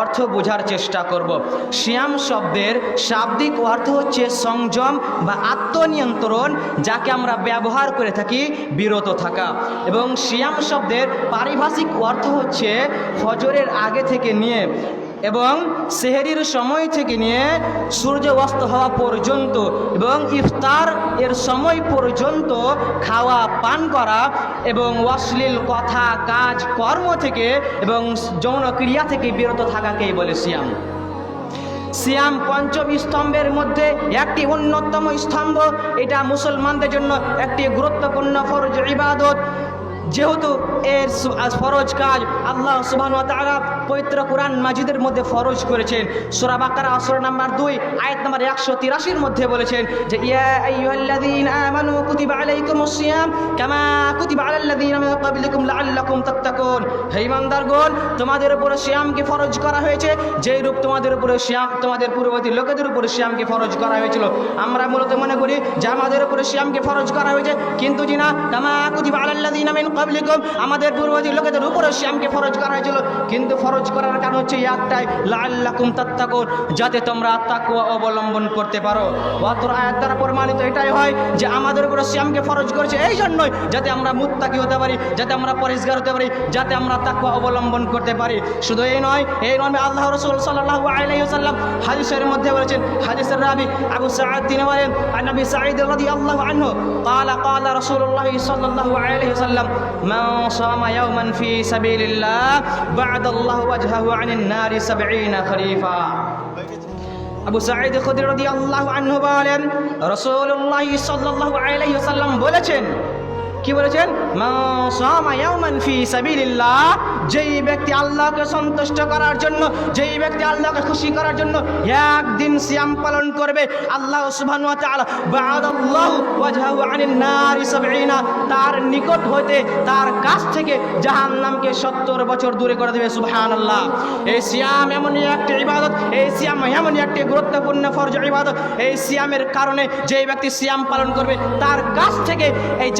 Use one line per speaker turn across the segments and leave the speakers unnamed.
অর্থ বোঝার চেষ্টা করব। শ্যাম শব্দের শাব্দিক অর্থ হচ্ছে সংযম বা আত্মনিয়ন্ত্রণ, যাকে আমরা ব্যবহার করে থাকি বিরত থাকা। এবং শ্যাম শব্দের পারিভাষিক অর্থ হচ্ছে ফজরের আগে থেকে নিয়ে এবং সেহেরির সময় থেকে নিয়ে সূর্য অস্ত হওয়া পর্যন্ত এবং ইফতার এর সময় পর্যন্ত খাওয়া, পান করা এবং অশ্লীল কথা, কাজ, কর্ম থেকে এবং যৌন ক্রিয়া থেকে বিরত থাকাকেই বলে সিয়াম। সিয়াম পঞ্চম স্তম্ভের মধ্যে একটি অন্যতম স্তম্ভ। এটা মুসলমানদের জন্য একটি গুরুত্বপূর্ণ ফরজ ইবাদত। যেহেতু এর ফরজ কাজ আল্লাহ সুবাহ পবিত্র কোরআন মাজিদের মধ্যে ফরজ করেছেন। সূরা বাকারা সূরা নাম্বার দুই, আয়াত নাম্বার একশো তিরাশির মধ্যে বলেছেন যে তোমাদের উপরে সিয়ামকে ফরজ করা হয়েছে, যেই রূপ তোমাদের উপরে সিয়াম, তোমাদের পূর্ববর্তী লোকেদের উপরে সিয়ামকে ফরজ করা হয়েছিল। আমরা মূলত মনে করি যে, আমাদের উপরে সিয়ামকে ফরজ করা হয়েছে, কিন্তু জিনা, কামা কুতিবা আলাল্লাযীনা মিন আমাদের পূর্ববর্তী লোকেদের উপরে সিয়ামকে ফরজ করা হয়েছিল, কিন্তু ফরজ করার কারণ হচ্ছে এই একটাই লাআল্লাকুম তাত্তাকুন যাতে তোমরা তাকওয়া অবলম্বন করতে পারো অতর আয়াত দ্বারা প্রমাণিত এটাই হয় যে আমাদের উপরে সিয়ামকে ফরজ করেছে এই জন্যই যাতে আমরা মুত্তাকি হতে পারি যাতে আমরা পরিষ্কার হতে পারি যাতে আমরা তাকওয়া অবলম্বন করতে পারি শুধু এই নয় এই নয় আল্লাহ রসুল সাল্লাল্লাহু আলাইহি ওয়াসাল্লাম হাদিসের মধ্যে বলেছেন হাদিসের রাবি আবু সাঈদ তিনি বলেন আন নবী সাঈদ রাদিয়াল্লাহু আনহু قال قال رسول الله صلى الله عليه وسلم من صام يوما في سبيل الله بعد الله ওয়াজহাহু আনিন নারি 70 খরিফা আবু সাঈদ খুদরি রাদিয়াল্লাহু আনহু বলেন রাসূলুল্লাহ সাল্লাল্লাহু আলাইহি ওয়াসাল্লাম বলেছেন কি বলেছেন? যেই ব্যক্তি আল্লাহকে সন্তুষ্ট করার জন্য, যেই ব্যক্তি আল্লাহকে খুশি করার জন্য একদিন সিয়াম পালন করবে, আল্লাহ তার নিকট হইতে তার কাছ থেকে জাহান্নামকে 70 বছর দূরে করে দেবে, সুবহানাল্লাহ। এই সিয়াম এমনই একটি ইবাদত, এই সিয়াম এমনই একটি গুরুত্বপূর্ণ ফরজ ইবাদত, এই সিয়ামের কারণে যেই ব্যক্তি সিয়াম পালন করবে, তার কাছ থেকে এই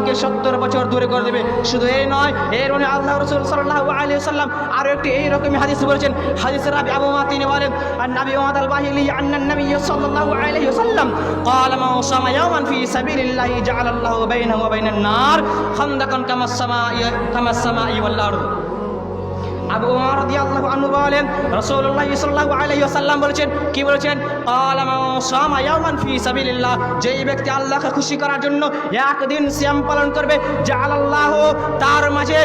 জাহান্নামকে সত্তর বছর দূরে করে দেবে শুধু এই নয় এর মানে আল্লাহ রসুল সাল্লাহ আলী সাল্লাম আরও একটি এইরকমই হাদিস বলেছেন হাদিসের রাবি আবু মা তিনি বলেন আর নাবি ওয়াদ আল বাহিলি আন্নান নবী সাল্লাল্লাহু আলাইহি ওয়াসাল্লাম قال من صام يوما في سبيل الله جعل الله بينه وبين النار خندقا كما السماء كما السماء والارض আবু উমর রাদিয়াল্লাহু আনহু বলেন, রাসূলুল্লাহ সাল্লাল্লাহু আলাইহি ওয়াসাল্লাম বলেছেন, কি বলেছেন? মান ইয়াওমান ফি সাবিলিল্লাহ যেই ব্যক্তি আল্লাহকে খুশি করার জন্য একদিন সিয়াম পালন করবে, জাআলাল্লাহু তার মাঝে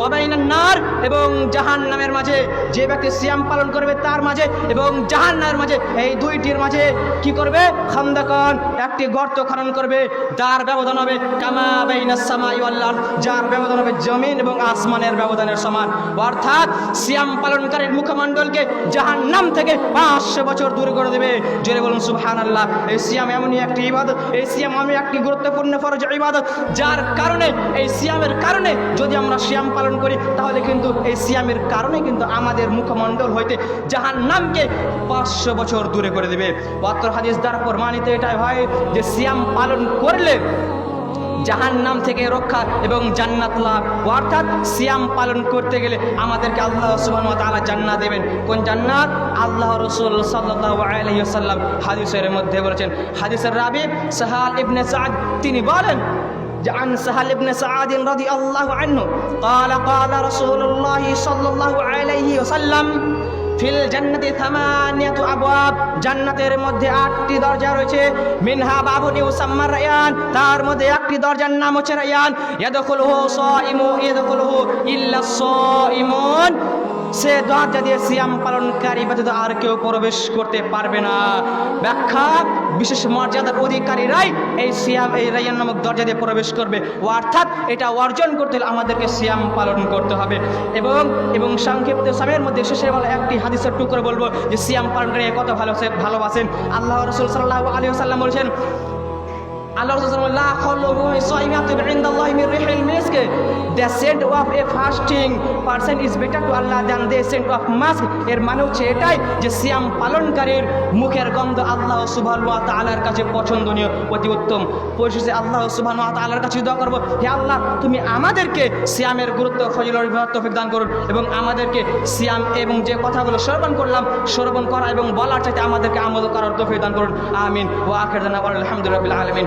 ওয়াবাইনান নার এবং জাহান্নামের মাঝে। যে ব্যক্তি সিয়াম পালন করবে তার মাঝে এবং জাহান্নামের মাঝে, এই দুইটির মাঝে কি করবে? খান্দাকান, একটি গর্ত খনন করবে তার ব্যবধান হবে কামা বাইনাস সামাই আরদ, যার ব্যবধান হবে জমিন এবং আসমানের ব্যবধানের সমান। অর্থাৎ সিয়াম পালনকারীর মুখমণ্ডলকে জাহান নাম থেকে পাঁচশো বছর দূরে করে দেবে। জোরে বলুন, সুবহানাল্লাহ। এই সিয়াম এমনই একটি ইবাদত, এই সিয়াম আমি একটি গুরুত্বপূর্ণ ফরজ ইবাদত, যার কারণে, এই সিয়ামের কারণে যদি আমরা সিয়াম পালন করি, তাহলে কিন্তু এই সিয়ামের কারণে কিন্তু আমাদের মুখমণ্ডল হইতে জাহান নামকে পাঁচশো বছর দূরে করে দেবে। অত্র হাদিস দ্বারা প্রমাণিত এটাই হয় যে সিয়াম পালন করলে জাহান্নাম থেকে রক্ষা এবং জান্নাত লাভ অর্থাৎ সিয়াম পালন করতে গেলে আমাদেরকে আল্লাহ সুবহানাহু ওয়া তাআলা জান্নাত দেবেন কোন জান্নাত আল্লাহ রাসূল সাল্লাল্লাহু আলাইহি ওয়াসাল্লাম হাদিসের মধ্যে বলেছেন হাদিসের রাবি সাহাল ইবনে সাদ তিনি বলেন عن سهل بن سعد رضي الله عنه قال قال رسول الله صلى الله عليه وسلم ফিল জান্নাতি সামানিয়াতু আবওয়াব। জান্নাতের মধ্যে আটটি দরজা রয়েছে। মিনহা বাবুনি উসাম্মার রায়ান। তার মধ্যে একটি দরজার নাম হচ্ছে রায়ান। ইয়াদখুলুহু সাইমু, ইয়াদখুলুহু ইল্লা সাইমুন। সে দরজা দিয়ে সিয়াম পালনকারী ব্যতীত আর কেউ প্রবেশ করতে পারবে না। ব্যাখ্যা, বিশেষ মর্যাদার অধিকারীরাই এই সিয়াম, এই রাইয়ান নামক দরজা দিয়ে প্রবেশ করবে। অর্থাৎ এটা অর্জন করতে হলে আমাদেরকে সিয়াম পালন করতে হবে। এবং এবং সংক্ষিপ্ত সময়ের মধ্যে শেষের বেলা একটি হাদিসের টুকরো বলব যে সিয়াম পালনকারী কত ভালো ভালোবাসেন। আল্লাহ রসুল সাল্লাহ আলী সাল্লাম বলছেন Scent of a fasting person is better Allah than scent of musk এর মানে হচ্ছে এটাই যে পালনকারীর মুখের আল্লাহ কাছে পছন্দনীয়, অতি উত্তম। আল্লাহ কাছে দোয়া আল্লাহ, তুমি আমাদেরকে সিয়ামের গুরুত্ব ফজল দান করুন এবং আমাদেরকে সিয়াম এবং যে কথাগুলো শ্রবণ করলাম, শ্রবণ করা এবং বলার চাইতে আমাদেরকে আমল করার তফিক দান করুন। আমিন। ও আখের আলহামদুলিল্লাহ আলমিন।